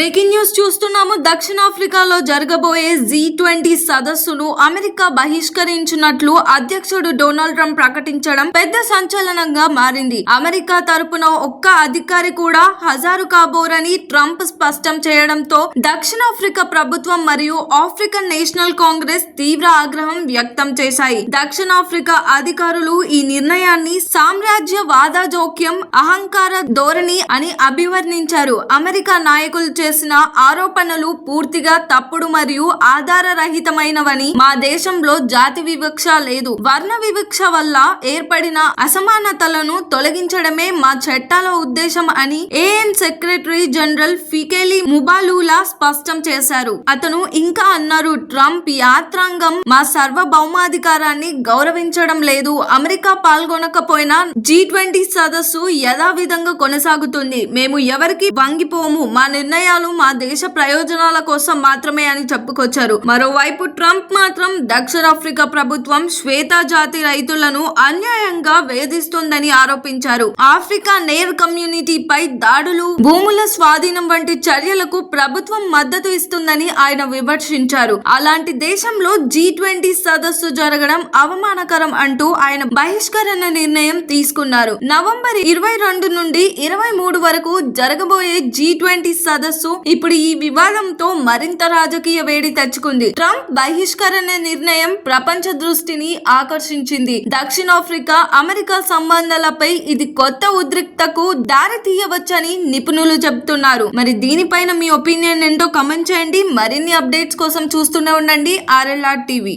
Breaking news చూస్తున్నాము. దక్షిణాఫ్రికాలో జరగబోయే జీ ట్వంటీ సదస్సును అమెరికా బహిష్కరించినట్లు అధ్యక్షుడు డొనాల్డ్ ట్రంప్ ప్రకటించడం పెద్ద సంచలనంగా మారింది. అమెరికా తరపున ఒక్క అధికారి కూడా హజారు కాబోరని ట్రంప్ స్పష్టం చేయడంతో దక్షిణాఫ్రికా ప్రభుత్వం మరియు ఆఫ్రికన్ నేషనల్ కాంగ్రెస్ తీవ్ర ఆగ్రహం వ్యక్తం చేశాయి. దక్షిణాఫ్రికా అధికారులు ఈ నిర్ణయాన్ని సామ్రాజ్య వాదా జోక్యం అహంకార ధోరణి అని అభివర్ణించారు. అమెరికా నాయకులు చేసిన ఆరోపణలు పూర్తిగా తప్పుడు మరియు ఆధారరహితమైనవని మా దేశంలో జాతి వివక్ష లేదు. వర్ణ వివక్ష వల్ల ఏర్పడిన అసమానతలను తొలగించడమే మా చట్టాల ఉద్దేశం అని UN secretary general Fikile Mbalula స్పష్టం చేశారు. అతను ఇంకా అన్నారు ట్రంప్ యాత్రాంగం మా సార్వభౌమాధికారాన్ని గౌరవించడం లేదు. అమెరికా పాల్గొనకపోయినా జీ ట్వంటీ సదస్సు యథావిధంగా కొనసాగుతుంది. మేము ఎవరికి వంగిపోము. మా నిర్ణయాలు మా దేశ ప్రయోజనాల కోసం మాత్రమే అని చెప్పుకొచ్చారు. మరోవైపు ట్రంప్ మాత్రం దక్షిణాఫ్రికా ప్రభుత్వం శ్వేత జాతి రైతులను అన్యాయంగా వేధిస్తోందని ఆరోపించారు. ఆఫ్రికా నేర్ కమ్యూనిటీపై దాడులు భూముల స్వాధీనం వంటి చర్యలకు ప్రభుత్వం మద్దతు ఇస్తుందని ఆయన విమర్శించారు. అలాంటి దేశంలో జీ ట్వంటీ సదస్సు జరగడం అవమానకరం అంటూ ఆయన బహిష్కరణ నిర్ణయం తీసుకున్నారు. నవంబర్ ఇరవై రెండు నుండి ఇరవై మూడు వరకు జరగబోయే జీ ట్వంటీ సదస్సు ఇప్పుడు ఈ వివాదంతో మరింత రాజకీయ వేడి తెచ్చుకుంది. ట్రంప్ బహిష్కరణ నిర్ణయం ప్రపంచ దృష్టిని ఆకర్షించింది. దక్షిణాఫ్రికా అమెరికా సంబంధాలపై ఇది కొత్త ఉద్రిక్తకు దారి తీయవచ్చని నిపుణులు చెబుతున్నారు. మరి దీనిపైన మీ ఒపీనియన్ ఏంటో కమెంట్ చేయండి. మరిన్ని అప్డేట్స్ కోసం చూస్తూనే ఉండండి. RLR TV.